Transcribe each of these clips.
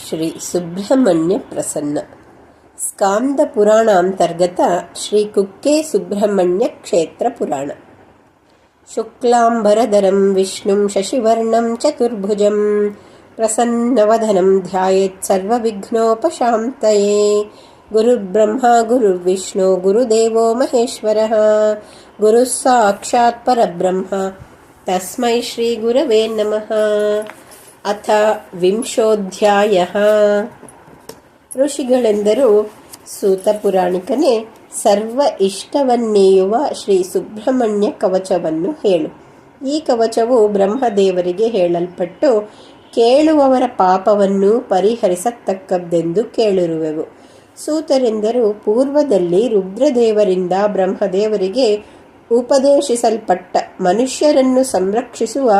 ಶ್ರೀ ಸುಬ್ರಹ್ಮಣ್ಯ ಪ್ರಸನ್ನ ಸ್ಕಾಂದ ಪುರಾಣ ಅಂತರ್ಗತ ಶ್ರೀ ಕುಕ್ಕೆ ಸುಬ್ರಹ್ಮಣ್ಯ ಕ್ಷೇತ್ರ ಪುರಾಣ ಶುಕ್ಲಾಂಬರಧರಂ ವಿಷ್ಣುಂ ಶಶಿವರ್ಣಂ ಚತುರ್ಭುಜಂ ಪ್ರಸನ್ನವದನಂ ಧ್ಯಾಯೇತ್ ಸರ್ವವಿಘ್ನೋಪಶಾಂತಯೇ ಗುರುರ್ಬ್ರಹ್ಮ ಗುರುರ್ವಿಷ್ಣು ಗುರುದೇವೋ ಮಹೇಶ್ವರಃ ಗುರುಃ ಸಾಕ್ಷಾತ್ ಪರಬ್ರಹ್ಮ ತಸ್ಮೈ ಶ್ರೀ ಗುರವೇ ನಮಃ ಅಥ ವಿಂಶೋಧ್ಯಾಯ. ಋಷಿಗಳೆಂದರು ಸೂತ ಪುರಾಣಿಕನೇ ಸರ್ವ ಇಷ್ಟವನ್ನೇಯುವ ಶ್ರೀ ಸುಬ್ರಹ್ಮಣ್ಯ ಕವಚವನ್ನು ಹೇಳು. ಈ ಕವಚವು ಬ್ರಹ್ಮದೇವರಿಗೆ ಹೇಳಲ್ಪಟ್ಟು ಕೇಳುವವರ ಪಾಪವನ್ನು ಪರಿಹರಿಸತಕ್ಕದ್ದೆಂದು ಕೇಳಿರುವೆವು. ಸೂತರೆಂದರು ಪೂರ್ವದಲ್ಲಿ ರುದ್ರದೇವರಿಂದ ಬ್ರಹ್ಮದೇವರಿಗೆ ಉಪದೇಶಿಸಲ್ಪಟ್ಟ ಮನುಷ್ಯರನ್ನು ಸಂರಕ್ಷಿಸುವ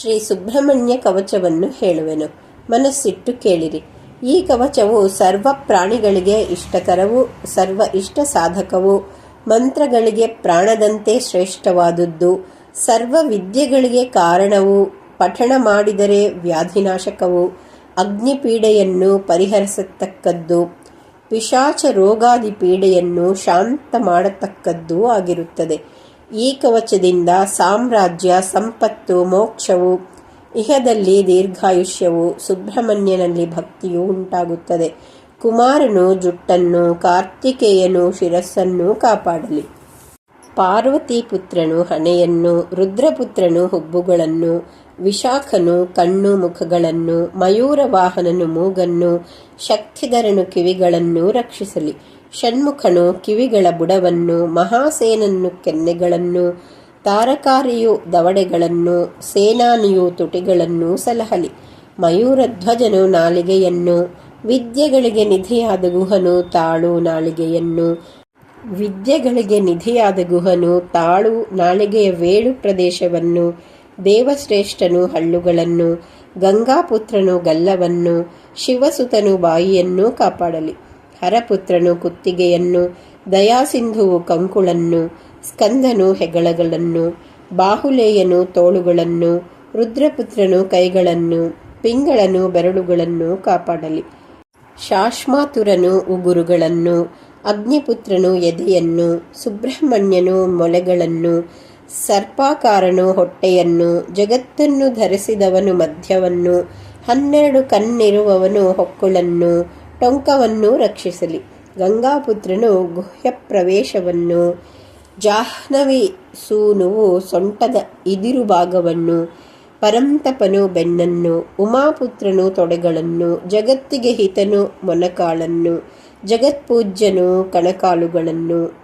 ಶ್ರೀ ಸುಬ್ರಹ್ಮಣ್ಯ ಕವಚವನ್ನು ಹೇಳುವೆನು. ಮನಸ್ಸಿಟ್ಟು ಕೇಳಿರಿ. ಈ ಕವಚವು ಸರ್ವ ಪ್ರಾಣಿಗಳಿಗೆ ಇಷ್ಟಕರವೂ, ಸರ್ವ ಇಷ್ಟ ಸಾಧಕವೂ, ಮಂತ್ರಗಳಿಗೆ ಪ್ರಾಣದಂತೆ ಶ್ರೇಷ್ಠವಾದದ್ದು, ಸರ್ವ ವಿದ್ಯೆಗಳಿಗೆ ಕಾರಣವು, ಪಠಣ ಮಾಡಿದರೆ ವ್ಯಾಧಿನಾಶಕವು, ಅಗ್ನಿಪೀಡೆಯನ್ನು ಪರಿಹರಿಸತಕ್ಕದ್ದು, ಪಿಶಾಚ ರೋಗಾದಿ ಪೀಡೆಯನ್ನು ಶಾಂತ ಮಾಡತಕ್ಕದ್ದೂ ಆಗಿರುತ್ತದೆ. ಈ ಕವಚದಿಂದ ಸಾಮ್ರಾಜ್ಯ, ಸಂಪತ್ತು, ಮೋಕ್ಷವು, ಇಹದಲ್ಲಿ ದೀರ್ಘಾಯುಷ್ಯವು, ಸುಬ್ರಹ್ಮಣ್ಯನಲ್ಲಿ ಭಕ್ತಿಯು ಉಂಟಾಗುತ್ತದೆ. ಕುಮಾರನು ಜುಟ್ಟನ್ನು, ಕಾರ್ತಿಕೇಯನು ಶಿರಸ್ಸನ್ನು ಕಾಪಾಡಲಿ. ಪಾರ್ವತಿ ಪುತ್ರನು ಹಣೆಯನ್ನು, ರುದ್ರಪುತ್ರನು ಹುಬ್ಬುಗಳನ್ನು, ವಿಶಾಖನು ಕಣ್ಣು ಮುಖಗಳನ್ನು ಮಯೂರವಾಹನನು ಮೂಗನ್ನು, ಶಕ್ತಿಧರನು ಕಿವಿಗಳನ್ನು ರಕ್ಷಿಸಲಿ. ಷಣ್ಮುಖನು ಕಿವಿಗಳ ಬುಡವನ್ನು, ಮಹಾಸೇನನ್ನು ಕೆನ್ನೆಗಳನ್ನು, ತಾರಕಾರಿಯು ದವಡೆಗಳನ್ನು, ಸೇನಾನಿಯು ತುಟಿಗಳನ್ನು ಸಲಹಲಿ. ಮಯೂರಧ್ವಜನು ನಾಲಿಗೆಯನ್ನು, ವಿದ್ಯೆಗಳಿಗೆ ನಿಧಿಯಾದ ಗುಹನು ತಾಳು ನಾಲಿಗೆಯನ್ನು. ವಿದ್ಯೆಗಳಿಗೆ ನಿಧಿಯಾದ ಗುಹನು ತಾಳು ನಾಲಿಗೆಯ ವೇಳು ಪ್ರದೇಶವನ್ನು, ದೇವಶ್ರೇಷ್ಠನು ಹಳ್ಳುಗಳನ್ನು ಗಂಗಾಪುತ್ರನು ಗಲ್ಲವನ್ನು, ಶಿವಸುತನು ಬಾಯಿಯನ್ನು ಕಾಪಾಡಲಿ. ಹರಪುತ್ರನು ಕುತ್ತಿಗೆಯನ್ನು, ದಯಾಸಿಂಧುವು ಕಂಕುಳನ್ನು, ಸ್ಕಂದನು ಹೆಗಳಗಳನ್ನು ಬಾಹುಲೇಯನು ತೋಳುಗಳನ್ನು, ರುದ್ರಪುತ್ರನು ಕೈಗಳನ್ನು, ಪಿಂಗಳನು ಬೆರಳುಗಳನ್ನು ಕಾಪಾಡಲಿ. ಶಾಶ್ಮಾತುರನು ಉಗುರುಗಳನ್ನು, ಅಗ್ನಿಪುತ್ರನು ಎದೆಯನ್ನು, ಸುಬ್ರಹ್ಮಣ್ಯನು ಮೊಲೆಗಳನ್ನು, ಸರ್ಪಾಕಾರನು ಹೊಟ್ಟೆಯನ್ನು, ಜಗತ್ತನ್ನು ಧರಿಸಿದವನು ಮಧ್ಯವನ್ನು ಹನ್ನೆರಡು ಕಣ್ಣಿರುವವನು ಹೊಕ್ಕುಳನ್ನು ಟೊಂಕವನ್ನು ರಕ್ಷಿಸಲಿ. ಗಂಗಾಪುತ್ರನು ಗುಹ್ಯ ಪ್ರವೇಶವನ್ನು ಜಾಹ್ನವಿ ಸೂನುವು ಸೊಂಟದ ಇದಿರು ಭಾಗವನ್ನು, ಪರಂತಪನು ಬೆನ್ನನ್ನು, ಉಮಾಪುತ್ರನು ತೊಡೆಗಳನ್ನು, ಜಗತ್ತಿಗೆ ಹಿತನು ಮೊನಕಾಳನ್ನು ಜಗತ್ಪೂಜ್ಯನು ಕಣಕಾಲುಗಳನ್ನು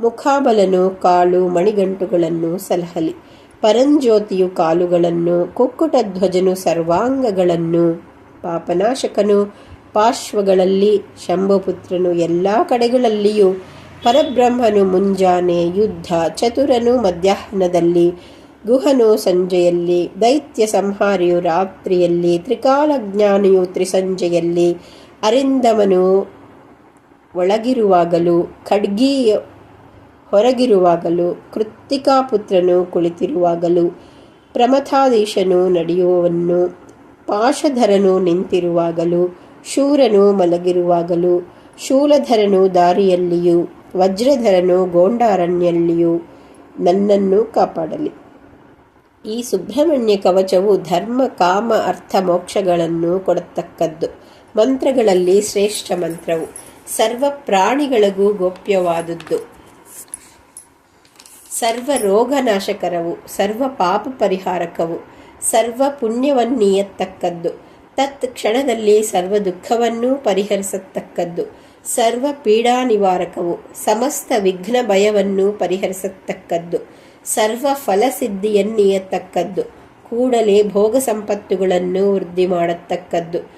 ಮುಖಾಬಲನು ಕಾಲು ಮಣಿಗಂಟುಗಳನ್ನು ಸಲಹಲಿ. ಪರಂಜ್ಯೋತಿಯು ಕಾಲುಗಳನ್ನು, ಕುಕ್ಕುಟಧ್ವಜನು ಸರ್ವಾಂಗಗಳನ್ನು, ಪಾಪನಾಶಕನು ಪಾರ್ಶ್ವಗಳಲ್ಲಿ ಶಂಭುಪುತ್ರನು ಎಲ್ಲ ಕಡೆಗಳಲ್ಲಿಯೂ ಪರಬ್ರಹ್ಮನು ಮುಂಜಾನೆ ಯುದ್ಧ, ಚತುರನು ಮಧ್ಯಾಹ್ನದಲ್ಲಿ, ಗುಹನು ಸಂಜೆಯಲ್ಲಿ, ದೈತ್ಯ ಸಂಹಾರಿಯು ರಾತ್ರಿಯಲ್ಲಿ ತ್ರಿಕಾಲಜ್ಞಾನಿಯು ತ್ರಿಸಂಜೆಯಲ್ಲಿ, ಅರಿಂದಮನು ಒಳಗಿರುವಾಗಲೂ ಖಡ್ಗಿ ಹೊರಗಿರುವಾಗಲೂ ಕೃತ್ತಿಕಾಪುತ್ರನು ಕುಳಿತಿರುವಾಗಲೂ, ಪ್ರಮಥಾಧೀಶನು ನಡೆಯುವವನ್ನು ಪಾಶಧರನು ನಿಂತಿರುವಾಗಲೂ ಶೂರನು ಮಲಗಿರುವಾಗಲೂ, ಶೂಲಧರನು ದಾರಿಯಲ್ಲಿಯೂ, ವಜ್ರಧರನು ಗೋಂಡಾರಣ್ಯಲ್ಲಿಯೂ ನನ್ನನ್ನು ಕಾಪಾಡಲಿ. ಈ ಸುಬ್ರಹ್ಮಣ್ಯ ಕವಚವು ಧರ್ಮ, ಕಾಮ, ಅರ್ಥ, ಮೋಕ್ಷಗಳನ್ನು ಕೊಡತಕ್ಕದ್ದು. ಮಂತ್ರಗಳಲ್ಲಿ ಶ್ರೇಷ್ಠ ಮಂತ್ರವು ಸರ್ವ ಪ್ರಾಣಿಗಳಿಗೂ ಗೋಪ್ಯವಾದದ್ದು. ಸರ್ವ ರೋಗನಾಶಕರವು, ಸರ್ವ ಪಾಪ ಪರಿಹಾರಕವು, ಸರ್ವ ಪುಣ್ಯವನ್ನೀಯತಕ್ಕದ್ದು ತತ್ ಕ್ಷಣದಲ್ಲಿ ಸರ್ವ ದುಃಖವನ್ನೂ ಪರಿಹರಿಸತಕ್ಕದ್ದು. ಸರ್ವ ಪೀಡಾ ನಿವಾರಕವು, ಸಮಸ್ತ ವಿಘ್ನ ಭಯವನ್ನು ಪರಿಹರಿಸತಕ್ಕದ್ದು. ಸರ್ವ ಫಲಸಿದ್ಧಿಯನ್ನೀಯತಕ್ಕದ್ದು ಕೂಡಲೇ ಭೋಗ ಸಂಪತ್ತುಗಳನ್ನು ವೃದ್ಧಿ ಮಾಡತಕ್ಕದ್ದು.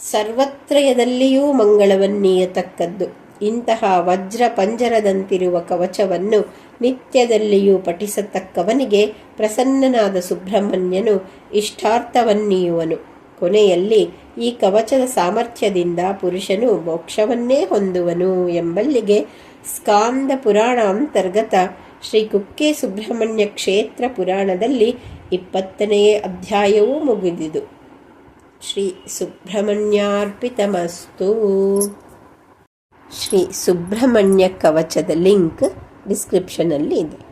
ಸರ್ವತ್ರಯದಲ್ಲಿಯೂ ಮಂಗಳವನ್ನೀಯತಕ್ಕದ್ದು. ಇಂತಹ ವಜ್ರ ಪಂಜರದಂತಿರುವ ಕವಚವನ್ನು ನಿತ್ಯದಲ್ಲಿಯೂ ಪಠಿಸತಕ್ಕವನಿಗೆ ಪ್ರಸನ್ನನಾದ ಸುಬ್ರಹ್ಮಣ್ಯನು ಇಷ್ಟಾರ್ಥವನ್ನೀಯುವನು. ಕೊನೆಯಲ್ಲಿ, ಈ ಕವಚದ ಸಾಮರ್ಥ್ಯದಿಂದ ಪುರುಷನು ಮೋಕ್ಷವನ್ನೇ ಹೊಂದುವನು ಎಂಬಲ್ಲಿಗೆ ಸ್ಕಾಂದ ಪುರಾಣ ಅಂತರ್ಗತ ಶ್ರೀ ಕುಕ್ಕೆ ಸುಬ್ರಹ್ಮಣ್ಯ ಕ್ಷೇತ್ರ ಪುರಾಣದಲ್ಲಿ ಇಪ್ಪತ್ತನೆಯ ಅಧ್ಯಾಯವೂ ಮುಗಿದಿದು. ಶ್ರೀ ಸುಬ್ರಹ್ಮಣ್ಯಾರ್ಪಿತಮಸ್ತು. ಶ್ರೀ ಸುಬ್ರಹ್ಮಣ್ಯ ಕವಚದ ಲಿಂಕ್ ಡಿಸ್ಕ್ರಿಪ್ಷನಲ್ಲಿ ಇದೆ